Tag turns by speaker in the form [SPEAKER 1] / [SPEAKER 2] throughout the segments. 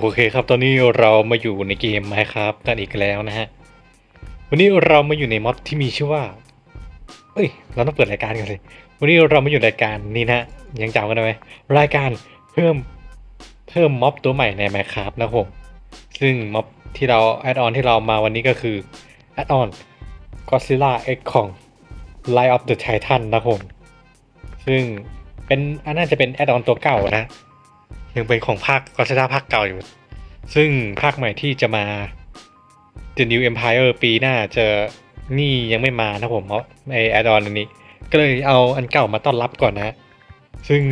[SPEAKER 1] โอเคครับตอนนี้เรามาอยู่ในเกม Minecraft กันอีกแล้วนะฮะ วันนี้เรามาอยู่ในม็อดที่มีชื่อว่า เอ้ย เราต้องเปิดรายการกันเลย วันนี้เรามาอยู่รายการนี้นะ ยังจำกันได้ไหมรายการเพิ่มเพิ่มม็อบตัวใหม่ใน Minecraft นะครับผมซึ่งม็อบที่เราแอดออนที่เรามาวันนี้ก็คือแอดออน Godzilla X ของ Light of the Titan นะครับผมซึ่งเป็นอันน่าจะเป็นแอดออนตัวเก่านะ ยังเป็นของภาคกอซิล่าภาคเก่าอยู่ ซึ่งภาคใหม่ที่จะมา The New Empire ปีหน้าจะนี่ยังไม่มานะผมเพราะไอแอดออนอันนี้ ก็เลยเอาอันเก่ามาต้อนรับก่อนนะ ซึ่ง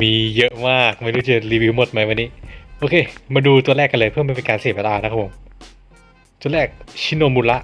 [SPEAKER 1] มีเยอะมากไม่รู้จะรีวิวหมดไหมวันนี้ โอเค มาดูตัวแรกกันเลยเพื่อไม่เป็นการเสียเวลานะครับผมตัวแรกชิโนมุระ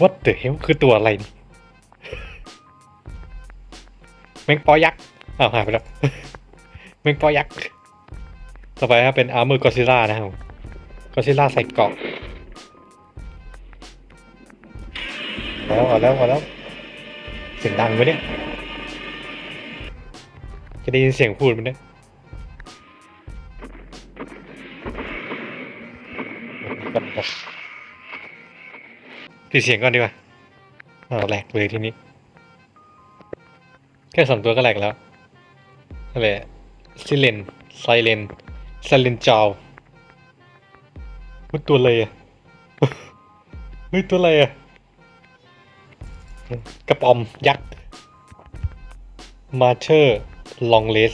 [SPEAKER 1] What the hell คือตัวอะไรนี่ แมงปอยักษ์อ้าวหายไปแล้วแมงปอยักษ์ต่อไปครับเป็นอาร์เมอร์กอซิล่านะครับกอซิล่าใส่เกาะแล้วเอาแล้วเอาแล้วเสียงดังไหมเนี่ยจะได้ยินเสียงพูดไหมเนี่ยปิดเสียงก่อนดีกว่าเอาแหลกเลยทีนี้ ค่สองตัวก็แหลกแล้วอะไรซิเลนไซเลนไซเลนจาวมันตัวอะไรอะเฮ้ยตัวอะไรอะกระป๋อมยักษ์มาเชอร์ลองเลส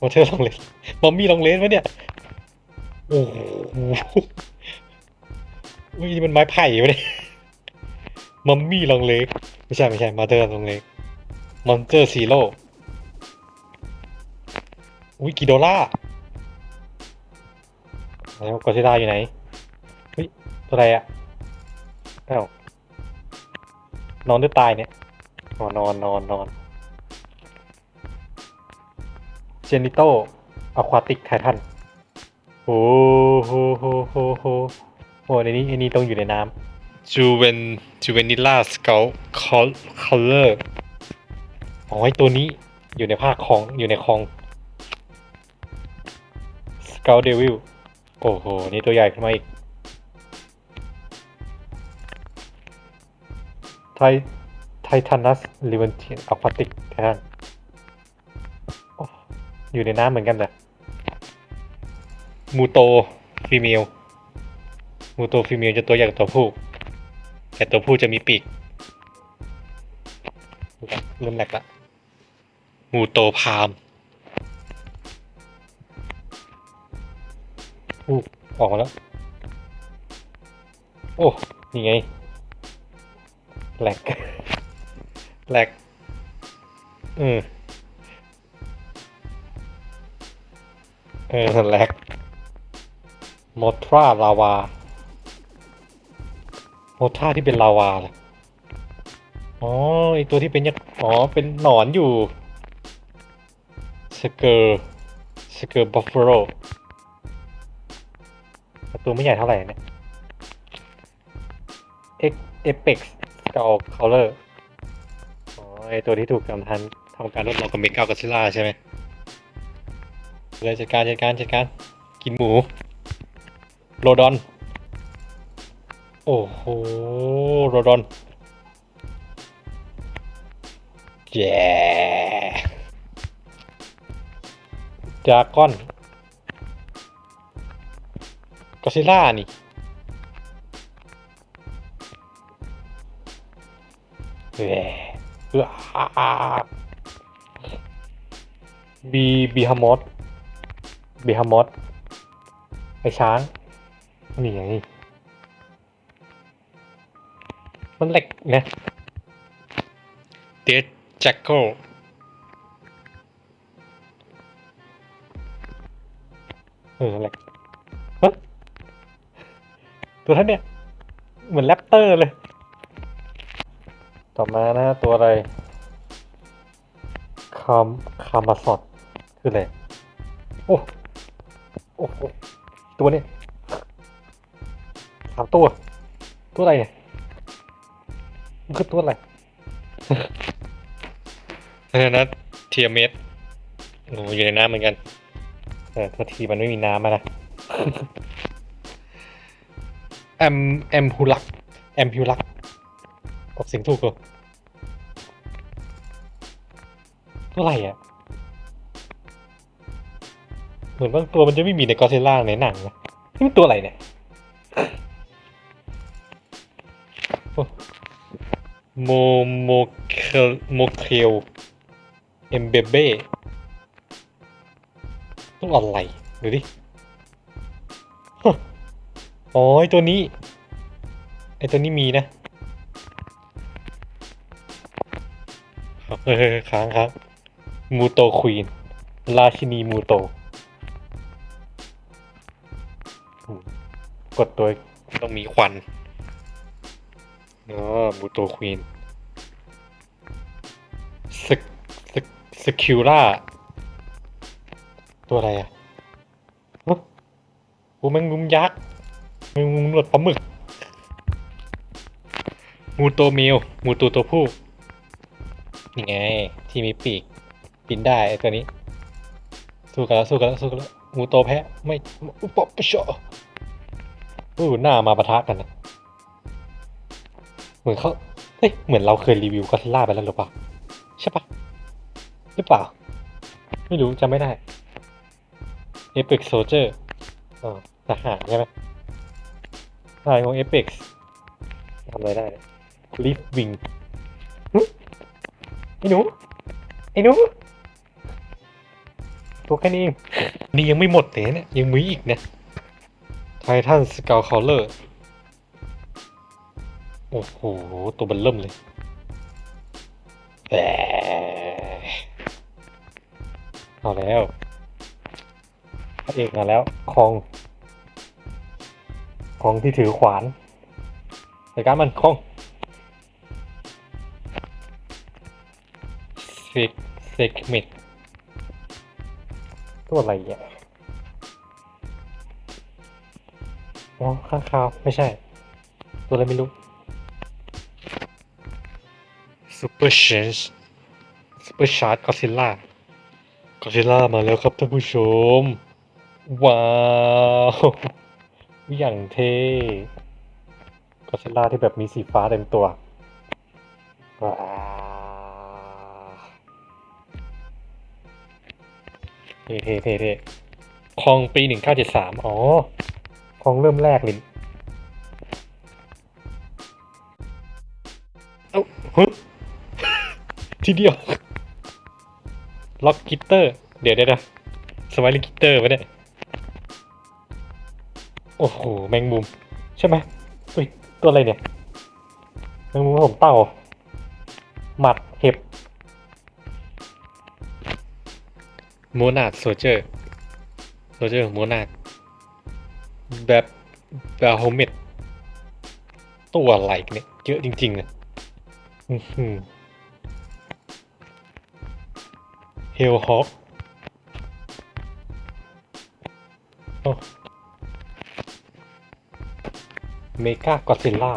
[SPEAKER 1] มาเชอร์ลองเลสมอมมี่ลองเลสไหมเนี่ย โอ้โหอุ้ยนี่มันไม้ไผ่ไหมเนี่ย มัมมี่ลองเล็ก ไม่ใช่ไม่ใช่มาเตอร์ลองเล็กมอนเตอร์ซีโร่อุ้ยกิโดล่าแล้วกอซิล่าอยู่ไหนเฮ้ยตัวอะไรอะเอ้านอนหรือตายเนี่ยอ๋อนอนนอนนอนเจนิโตอะควาติกไททันโอ้โหโหโหโหโอ้ในนี้อันนี้ต้องอยู่ในน้ำจูเวน จูเวนิล่าสเกลคอลคอลเลอร์อ๋อไอตัวนี้อยู่ในภาคของอยู่ในคองสเกลเดวิลโอ้โห นี่ตัวใหญ่ขึ้นมาอีกไทไททันัสลิเวนทีนอะควาติกไทนอยู่ในน้ำเหมือนกันแต่มูโตฟีเมลมูโตฟีเมลจะตัวใหญ่กว่าตัวผู้ แต่ตัวผู้จะมีปีกเริ่มแหลกละมูโตพามอู้ออกมาแล้ว โอ้นี่ไงแหลกแหลกเออเออแหลกมอทราลาวา ท่าที่เป็นลาวาล่ะอ๋อไอตัวที่เป็นยักษ์อ๋อ เป็นหนอนอยู่สเกอร์สเกอร์บัฟเฟโลตัวไม่ใหญ่เท่าไหร่เนี่ยเอ็กเอเพ็กซ์สกาคอลเลอร์อ๋อไอตัวที่ถูกกำทันทำการทดลองกับเมกากอซิล่าใช่ไหมเลยจัดการจัดการจัดการ กินหมู โรดอน โอ้โหโรดอนแย่จากอนกอซิล่านี่แย่เออบีบีฮามอสบีฮามอสไอช้าง นี่ไง มันเหล็กนะเดดแจ็คเกิลเออเหล็กเฮ้ยตัวท่านเนี่ย เหมือนแรปเตอร์เลย ต่อมานะตัวอะไรคามคามาสอดคืออะไรโอ้โอ้โหตัวเนี่ยสามตัว ตัวอะไรเนี่ย มันคือตัวอะไรเพราะฉะนั้นเทียเมสโอ้อยู่ในน้ำเหมือนกันแต่ทัทีมันไม่มีน้ำนะแอมแอมพูลักแอมพูลักออกเสียงถูกเหรอตัวอะไรอะ เหมือนบางตัวมันจะไม่มีในกอเซล่าในหนังนะนี่มันตัวอะไรเนี่ย โมโมเคลโมเคลเอมเบเบ้ต้องอะไรดูดิฮะอ๋อไอตัวนี้ ไอตัวนี้มีนะเฮ้ยค้างครับ มูโตควีน ราชินีมูโต กดตัวต้องมีควัน อ๋อมูโตควีนสกสกสคิวล่า ตัวอะไรอะฮะโอ้แมงมุมยักษ์แมงมุมหนวดปลาหมึก มูโตเมลมูโตตัวผู้นี่ไง ที่มีปีกบินได้ไอตัวนี้ สู้กันแล้วสู้กันแล้วสู้กันแล้ว มูโตแพ้ ไม่อุปปะชออู้หน้ามาปะทะกันนะ เหมือนเขาเฮ้ยเหมือนเราเคยรีวิวก็อดซิลล่าไปแล้วหรือเปล่า ใช่ปะหรือเปล่า ไม่รู้จำไม่ได้ Apex Soldier อ๋อทหารใช่ไหมทหารของ Apex ทำอะไรได้ลิฟวิงไอ้หนูไอ้หนูตัวแค่นี้เองนี่ยังไม่หมดเลยเนี่ยยังมีอีกนะไททันสกาวคอลเลอร์ โอ้โห ตัวบันเริ่มเลยแหมเอาแล้วพระเอกมาแล้วคองคองที่ถือขวานรายการมันคองเซกเซกเมดตัวอะไรอะอ๋อข้างคาว ไม่ใช่ ตัวอะไรไม่รู้ Super Change Super Charge Godzilla Godzilla มาแล้วครับท่านผู้ชม ว้าว อย่างเท่ Godzilla ที่แบบมีสีฟ้าเต็มตัว ว้าวเท่เท่เท่เท่คองปีหนึ่งเก้าเจ็ดสามอ๋อคองเริ่มแรกเลย ทีเดียว ล็อกกิตเตอร์ เดี๋ยวเดี๋ยวนะสมัยลิกิตเตอร์ไปเนี่ย โอ้โห แมงมุม ใช่ไหมอุ้ย ตัวอะไรเนี่ย แมงมุมผมเต่า หมัด เห็บโมนาดโซเจอร์โซเจอร์โมนาดแบบแบบโฮเมดตัวอะไรเนี่ย เยอะจริงๆอะอือ เฮลฮอคเมกากอซิลล่า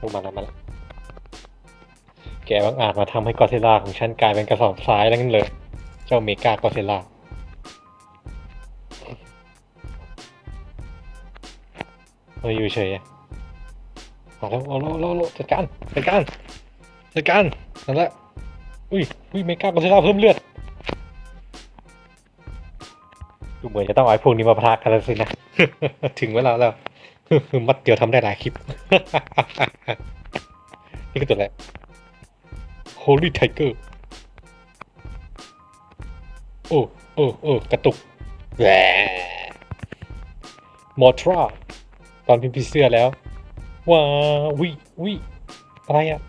[SPEAKER 1] ลงมาแล้วมาแล้วแกบางอาจมาทำให้กอซิลล่าของฉันกลายเป็นกระสอบทรายแล้วงั้นเลย เจ้าเมกากอซิลล่าเราอยู่เฉยอะมาแล้วเอาแล้วเอาแล้วจัดการจัดการจัดการ นั่นแหละ อุ้ย อุ้ยเมกากอซิล่าเพิ่มเลือด ดูเหมือนจะต้องเอาไอ้พวกนี้มาพากกันแล้วสินะ ถึงเวลาแล้ว มัดเดียวทำได้หลายคลิป นี่ก็ตัวแรก Holy Tiger โอ้ โอ้ โอ้ กระตุกแหวมอทราตอนพิมพ์เสื้อแล้ว ว้าวิวิอะไรอะ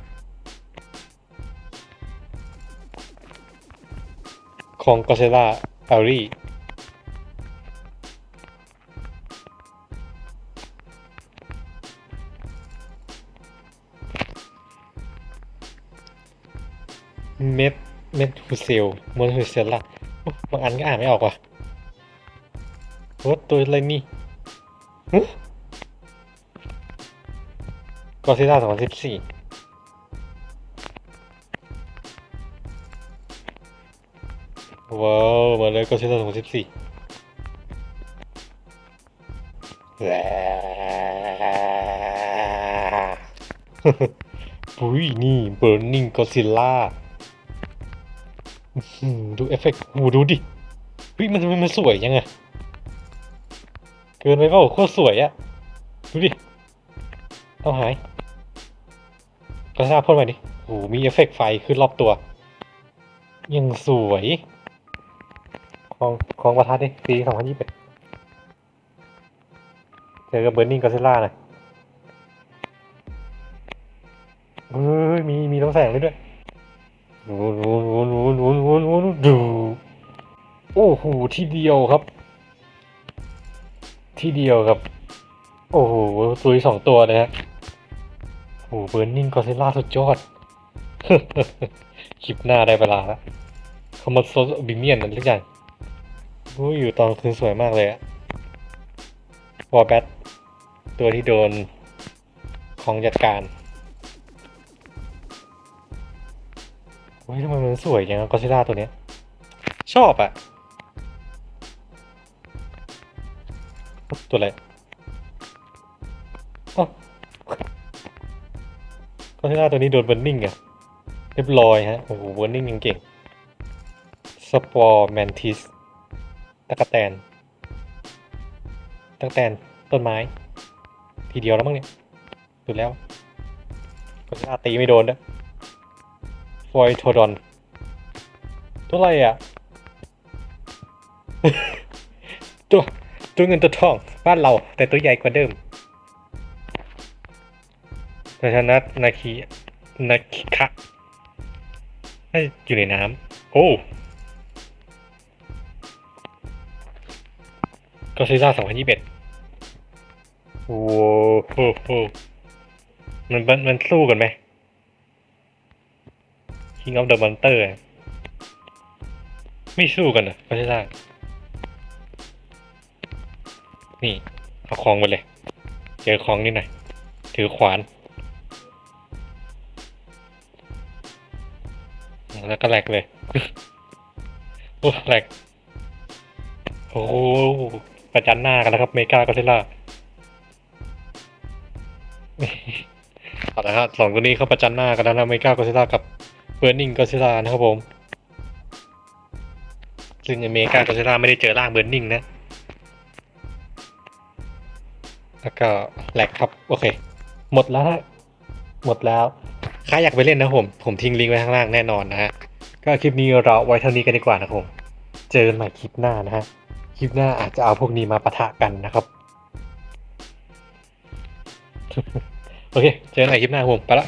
[SPEAKER 1] ของกอเซล่าอารีเม็ดเม็ดฮูเซลมอนฮูเซลล่ะโอ้บางอันก็อ่านไม่ออกว่ะโอ้ตัวอะไรนี่ฮะก็ซิล่าสองพันสิบสี่ ว้าวมาเลยก็ซิล่าสองสิบสี่ปุ้ยนี่ Burning Godzilla ดูเอฟเฟกต์โหดูดิเฮ้ยมันมันมันสวยยังไงเกินไปเปล่าโคตรสวยอะดูดิ เอาหายกระซาพ่นมาดิโหมีเอฟเฟกต์ไฟขึ้นรอบตัว ยังสวย ของของประทัดดิปีสองพันยี่สิบเจอกับเบอร์นิงกอซิล่าหน่อยเฮ้ยมีมีน้ำแสงด้วยด้วยวูนวูนวูนวูนวูนวูนวูนดูโอ้โหที่เดียวครับ ที่เดียวครับ โอ้โหซุยสองตัวเลยฮะโอ้โหเบอร์นิงกอซิล่าสุดยอดคลิปหน้าได้เวลาแล้วเขามาโซบิเมียนนั่นทุกอย่าง โอ้อยู่ตอนคืนสวยมากเลยอะวอลแบทตัวที่โดนของจัดการโอ้ยทำไมมันสวยอย่างกอซิล่าตัวเนี้ย ชอบอะตัวอะไรอ๋อกอซิล่าตัวนี้โดนเบอร์นิ่งอะเรียบร้อยฮะ โอ้โหเบอร์นิ่งยังเก่ง สปอร์แมนทิส ตะกะแตนตะกะแตนต้นไม้ ทีเดียวแล้วมั้งเนี่ยสุดแล้วก็จะตีไม่โดนด้วยฟอยโทดอนตัวอะไรอะ ตัวตัวเงินตัวทองบ้านเรา แต่ตัวใหญ่กว่าเดิมแต่ชนะนาคีนาคิคะน่าจะอยู่ในน้ำโอ้ ก็ซีซ่าสองพันยี่สิบเอ็ดโอ้โหมันมันมันสู้กันไหม King of the Monster อะไม่สู้กันเหรอก็ซีซ่านี่เอาของไปเลย เจอของนิดหน่อย ถือขวาน แล้วก็แหลกเลย โอ้แหลก โอ้ ประจันหน้ากันแล้วครับเมกาก็ซิล่าเอาละครับสองตัวนี้เขาประจันหน้ากันแล้วนะเมกาก็ซิล่ากับเบอร์นิงก็ซิล่านะครับผม ซึ่งเมกาก็ซิล่าไม่ได้เจอร่างเบอร์นิงนะ แล้วก็แหลกครับ โอเค หมดแล้วฮะหมดแล้วใครอยากไปเล่นนะผม ผมทิ้งลิงก์ไว้ข้างล่างแน่นอนนะฮะ ก็คลิปนี้เราไว้เท่านี้กันดีกว่านะครับผม เจอกันใหม่คลิปหน้านะฮะ คลิปหน้าอาจจะเอาพวกนี้มาปะทะกันนะครับ โอเค เจอกันใหม่คลิปหน้าผมไปละ